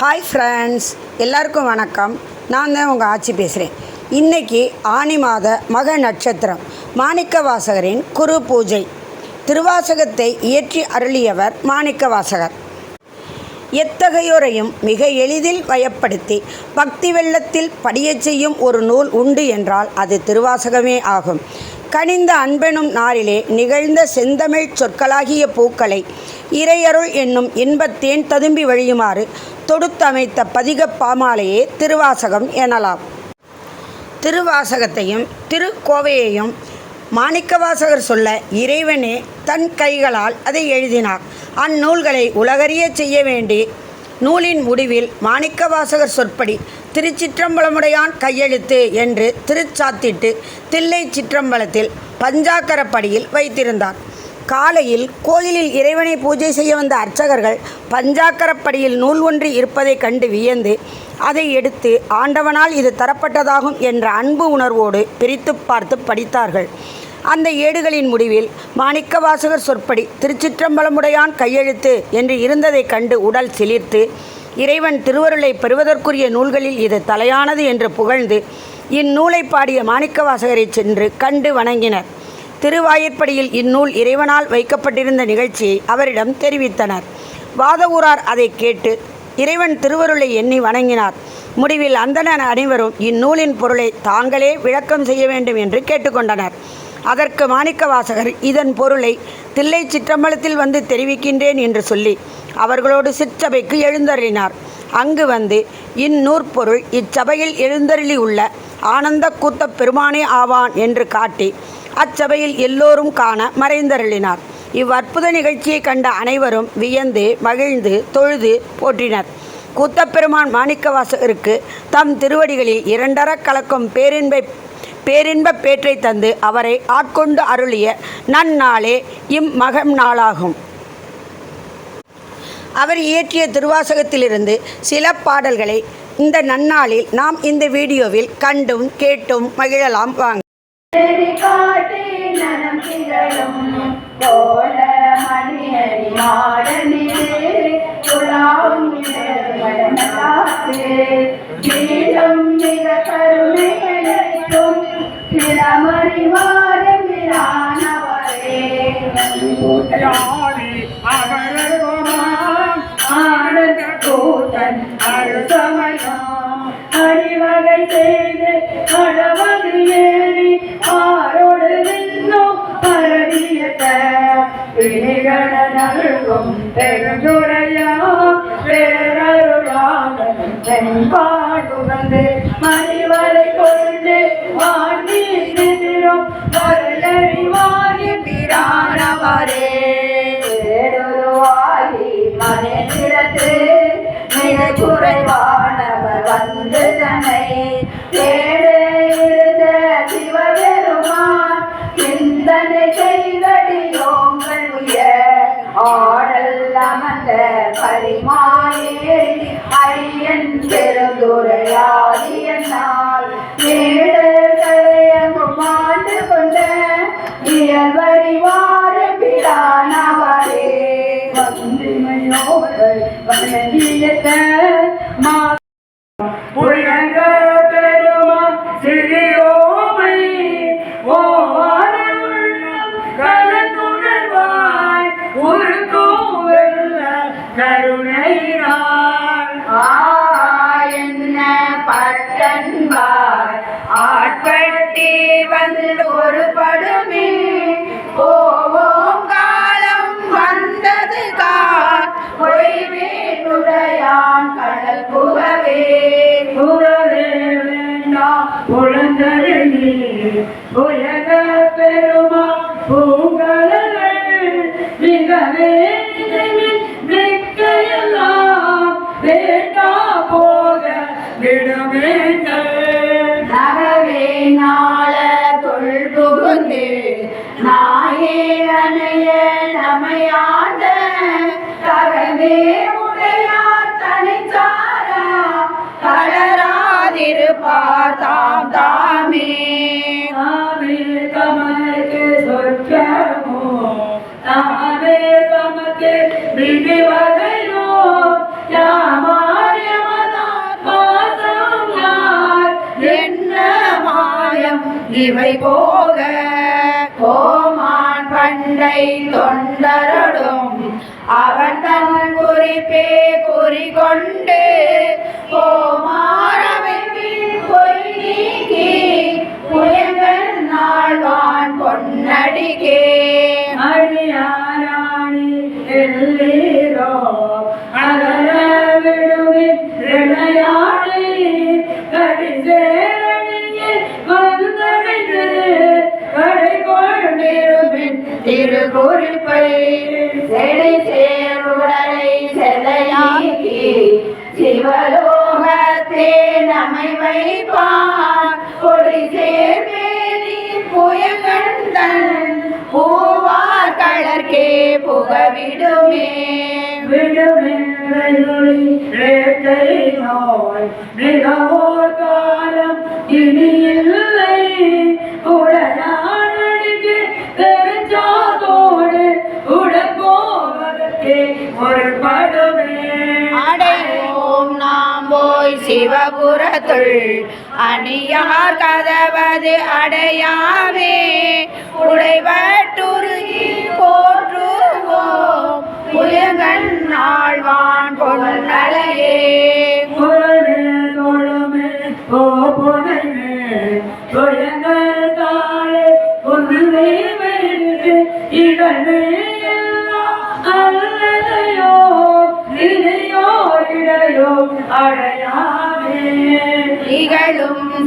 Hi friends எல்லாருக்கும் வணக்கம். நான் தான் உங்கள் ஆட்சி பேசுகிறேன் இன்னைக்கு ஆனி மாத மக நட்சத்திரம். மாணிக்க வாசகரின் குரு பூஜை. திருவாசகத்தை இயற்றி அருளியவர் மாணிக்க வாசகர். எத்தகையோரையும் மிக எளிதில் வயப்படுத்தி பக்தி வெள்ளத்தில் படியச் செய்யும் ஒரு நூல் உண்டு என்றால் அது திருவாசகமே ஆகும். கனிந்த அன்பெனும் நாரிலே நிகழ்ந்த செந்தமிழ் சொற்களாகிய பூக்களை இறையருள் என்னும் இன்பத்தேன் ததும்பி வழியுமாறு தொடுத்தமைத்த பதிகப் பாமாலையே திருவாசகம் எனலாம். திருவாசகத்தையும் திருக்கோவையையும் மாணிக்கவாசகர் சொல்ல இறைவனே தன் கைகளால் அதை எழுதினார். அந்நூல்களை உலகறியச் செய்ய வேண்டி நூலின் முடிவில் மாணிக்கவாசகர் சொற்படி திருச்சிற்றம்பலமுடையான் கையெழுத்து என்று திருச்சாத்திட்டு தில்லை சிற்றம்பலத்தில் பஞ்சாக்கரப்படியில் வைத்திருந்தார். காலையில் கோயிலில் இறைவனை பூஜை செய்ய வந்த அர்ச்சகர்கள் பஞ்சாக்கரப்படியில் நூல் ஒன்று இருப்பதைக் கண்டு வியந்து அதை எடுத்து ஆண்டவனால் இது தரப்பட்டதாகும் என்ற அன்பு உணர்வோடு பிரித்து பார்த்து படித்தார்கள். அந்த ஏடுகளின் முடிவில் மாணிக்கவாசகர் சொற்படி திருச்சிற்றம்பலமுடையான் கையெழுத்து என்று இருந்ததைக் கண்டு உடல் சிலிர்த்து இறைவன் திருவருளை பெறுவதற்குரிய நூல்களில் இது தலையானது என்று புகழ்ந்து இந்நூலை பாடிய மாணிக்கவாசகரை சென்று கண்டு வணங்கினர். திருவாயிற்படியில் இந்நூல் இறைவனால் வைக்கப்பட்டிருந்த நிகழ்ச்சியை அவரிடம் தெரிவித்தனர். வாதவூரார் அதை கேட்டு இறைவன் திருவருளை எண்ணி வணங்கினார். முடிவில் அந்தனர் அனைவரும் இந்நூலின் பொருளை தாங்களே விளக்கம் செய்ய வேண்டும் என்று கேட்டுக்கொண்டனர். அதற்கு மாணிக்கவாசகர் இதன் பொருளை தில்லை சிற்றம்பலத்தில் வந்து தெரிவிக்கின்றேன் என்று சொல்லி அவர்களோடு சிற்றபைக்கு எழுந்தருளினார். அங்கு வந்து இந்நூற்பொருள் இச்சபையில் எழுந்தருளி உள்ள ஆனந்த கூத்தப் பெருமானே ஆவான் என்று காட்டி அச்சபையில் எல்லோரும் காண மறைந்தருளினார். இவ்வற்புத நிகழ்ச்சியை கண்ட அனைவரும் வியந்து மகிழ்ந்து தொழுது போற்றினர். கூத்தப்பெருமான் மாணிக்கவாசகருக்கு தம் திருவடிகளில் இரண்டர கலக்கும் பேரின்பை பேரின்பப் பேற்றை தந்து அவரை ஆட்கொண்டு அருளிய நன்னாளே இம்மகம் நாளாகும். அவர் இயற்றிய திருவாசகத்திலிருந்து சில பாடல்களை இந்த நன்னாளில் நாம் இந்த வீடியோவில் கண்டும் கேட்டும் மகிழலாம் வாங்க. தேடி காட்டி நலம் திகழும் கோல மணியடி மாடனிலே உலாவும் மீண்டும் மிக கருணை கிடைக்கும் திறமறிவாரும் பிரானவரே யாரி அவரருமாம் ஆனந்த கூத்தன் அருசமயம் அறிவகை செய்து அழவது വിനികടനകൾക്കും പെരുതുരയാളുകാടുകണ്ട് മണിവരെ കൊണ്ട് വാണ്ടി നിന്നിരും வணங்கியத்த மா கடல் புகவே புகழே வேண்டாம். புலந்தழி புயல் பார்த்தாம் தாமே. தாமே தமக்கு சொற்றமோ தாமே தமக்கு விதி வகையோ இவை போக கோமான் பண்டை தொண்டரடும் அவன் தன் குறிப்பே குறி கொண்டு போ பேரி புய கண்டன் பூவா கலர்க்கே புக விடுமே விடுமே நோய் மிகவும் காலம் இனி இல்லை உடனானடிக்கு தெரிஞ்சாதோடு உடற்போவதற்கே ஒரு ப சிவபுரத்துள் அணியார் கதவது அடையாவே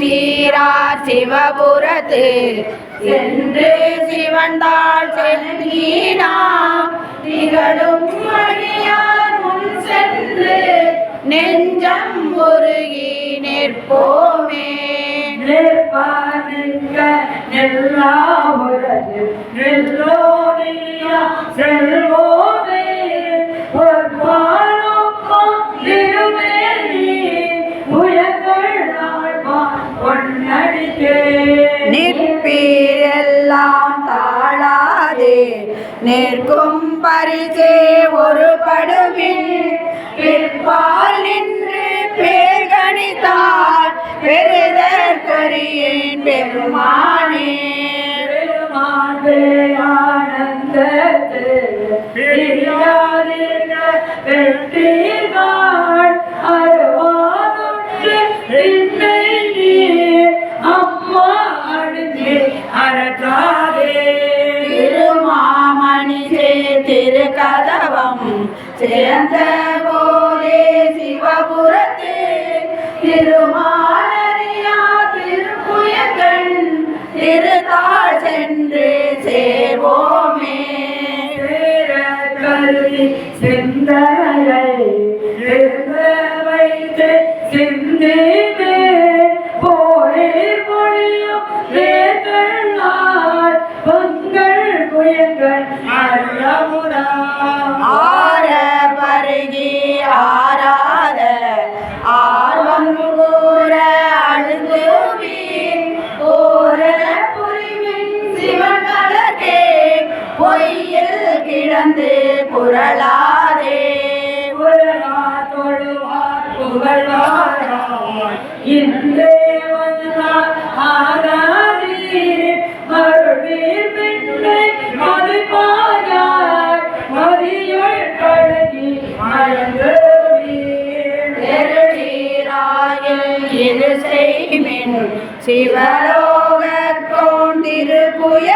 தீரார் சிவபுரத்து. சென்று சிவந்தாள் சென்றாம் திகழும் அடியார் முன் சென்று நெஞ்சம் உருகி நிற்போமே. நிற்பார்க்க நெல்லா உலகு செல்வ நிற்பீரெல்லாம் தாழாதே. நிற்கும் பரிசே ஒரு படுவில் பிற்பால் நின்று பேர்கணித்தால் பெருதற்கரியேன் பெருமானே. பெருமானே. கந்த போலே சிவபுரத்து திருமாலரியா திருப்புயக்கண் திருத்தாள் சென்று சேவோம் சிவலோக கோண்டிருப்புய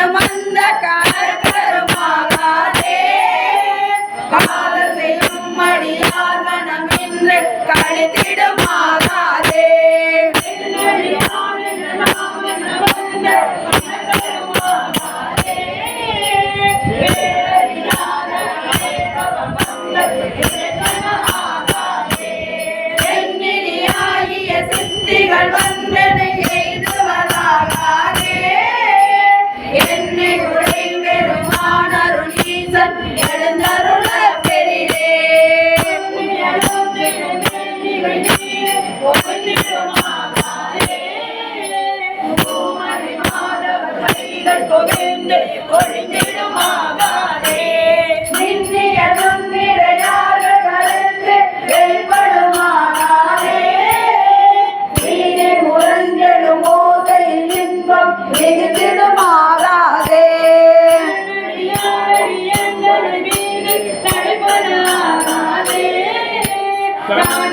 அனைத்தினும் வந்த Thank you.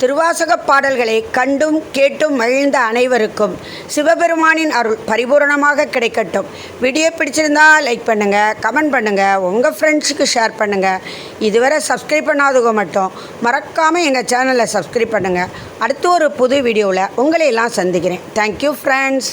திருவாசகப் பாடல்களை கண்டும் கேட்டும் மகிழ்ந்த அனைவருக்கும் சிவபெருமானின் அருள் பரிபூரணமாக கிடைக்கட்டும். வீடியோ பிடிச்சிருந்தா லைக் பண்ணுங்கள் கமெண்ட் பண்ணுங்கள் உங்கள் ஃப்ரெண்ட்ஸுக்கு ஷேர் பண்ணுங்கள் இதுவரை சப்ஸ்கிரைப் பண்ணாதவங்க மட்டும் மறக்காமல் எங்கள் சேனலை சப்ஸ்கிரைப் பண்ணுங்கள் அடுத்து ஒரு புது வீடியோவில் உங்களை எல்லாம் சந்திக்கிறேன். Thank you friends